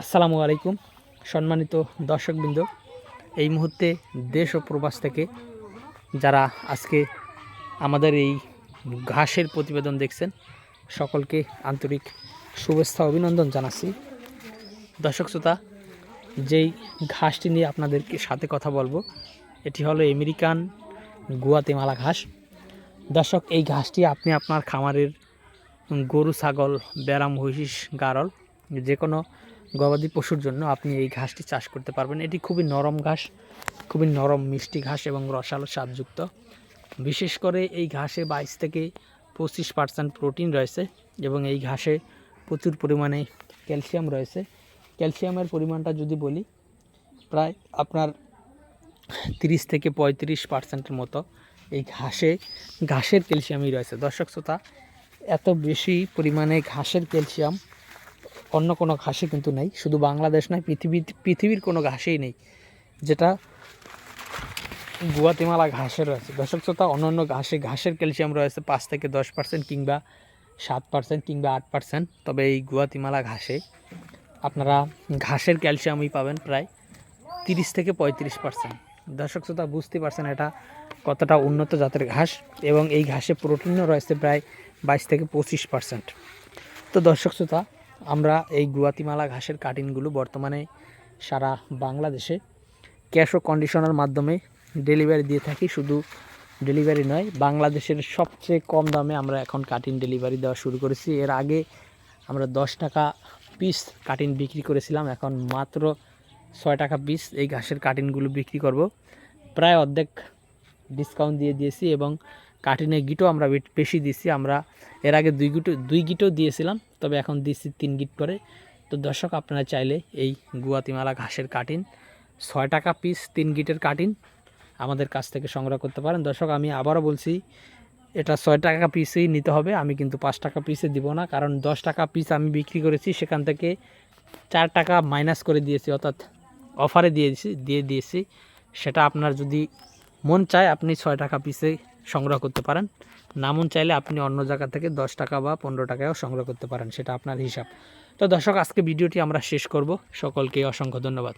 আসসালামু আলাইকুম, সম্মানিত দর্শকবৃন্দ। এই মুহূর্তে দেশ ও প্রবাস থেকে যারা আজকে আমাদের এই ঘাসের প্রতিবেদন দেখছেন, সকলকে আন্তরিক শুভেচ্ছা, অভিনন্দন জানাচ্ছি। দর্শক শ্রোতা, যেই ঘাসটি নিয়ে আপনাদেরকে সাথে কথা বলব, এটি হলো আমেরিকান গুয়াতেমালা ঘাস। দর্শক, এই ঘাসটি আপনি আপনার খামারের গরু, ছাগল ব্যারাম মহিষ, গারল, যে কোনো গবাদি পশুর জন্য আপনি এই ঘাসটি চাষ করতে পারবেন। এটি খুবই নরম ঘাস, খুবই নরম মিষ্টি ঘাস এবং রসালো স্বাদযুক্ত। বিশেষ করে এই ঘাসে বাইশ থেকে পঁচিশ পার্সেন্ট প্রোটিন রয়েছে এবং এই ঘাসে প্রচুর পরিমাণে ক্যালসিয়াম রয়েছে। ক্যালসিয়ামের পরিমাণটা যদি বলি, প্রায় আপনার তিরিশ থেকে পঁয়ত্রিশ পার্সেন্টের মতো এই ঘাসে, ঘাসের ক্যালসিয়ামই রয়েছে। দর্শক শ্রোতা, এত বেশি পরিমাণে ঘাসের ক্যালসিয়াম অন্য কোনো ঘাসে কিন্তু নেই। শুধু বাংলাদেশ নয়, পৃথিবী, পৃথিবীর কোনো ঘাসেই নেই, যেটা গুয়াতিমালা ঘাসে রয়েছে দর্শক শ্রোতা অন্য অন্য ঘাসে, ঘাসের ক্যালসিয়াম রয়েছে পাঁচ থেকে দশ পার্সেন্ট কিংবা সাত পার্সেন্ট কিংবা আট পার্সেন্ট। তবে এই গুয়াতিমালা ঘাসে আপনারা ঘাসের ক্যালসিয়ামই পাবেন প্রায় তিরিশ থেকে পঁয়ত্রিশ পার্সেন্ট। দর্শক শ্রোতা, বুঝতে পারছেন এটা কতটা উন্নত জাতের ঘাস এবং এই ঘাসে প্রোটিনও রয়েছে প্রায় বাইশ থেকে পঁচিশ পার্সেন্ট। তো দর্শক শ্রোতা আমরা এই গুয়াতিমালা ঘাসের কাটিংগুলো বর্তমানে সারা বাংলাদেশে ক্যাশ ও কন্ডিশনের মাধ্যমে ডেলিভারি দিয়ে থাকি। শুধু ডেলিভারি নয়, বাংলাদেশের সবচেয়ে কম দামে আমরা এখন কাটিং ডেলিভারি দেওয়া শুরু করেছি। এর আগে আমরা দশ টাকা পিস কাটিং বিক্রি করেছিলাম, এখন মাত্র ছয় টাকা পিস এই ঘাসের কাটিংগুলো বিক্রি করব। প্রায় অর্ধেক ডিসকাউন্ট দিয়ে দিয়েছি এবং কাটিনের গিটও আমরা বেশি দিয়েছি আমরা এর আগে দুই গিটো দুই গিটও দিয়েছিলাম, তবে এখন দিচ্ছি তিন গিট করে। তো দর্শক, আপনারা চাইলে এই গুয়াতিমালা ঘাসের কাটিন ছয় টাকা পিস তিন গিটের কাটিন আমাদের কাছ থেকে সংগ্রহ করতে পারেন। দর্শক, আমি আবারও বলছি, এটা ছয় টাকা পিসেই নিতে হবে, আমি কিন্তু পাঁচ টাকা পিসে দিব না, কারণ দশ টাকা পিস আমি বিক্রি করেছি, সেখান থেকে চার টাকা মাইনাস করে দিয়েছি, অর্থাৎ অফারে দিয়েছি, দিয়ে দিয়েছি। সেটা আপনার যদি মন চায়, আপনি ছয় টাকা পিসে সংগ্রহ করতে পারেন। নামুন চাইলে আপনি অন্য জায়গা থেকে দশ টাকা বা পনেরো টাকাও সংগ্রহ করতে পারেন, সেটা আপনার হিসাব। তো দর্শক, আজকে ভিডিওটি আমরা শেষ করব। সকলকে অসংখ্য ধন্যবাদ।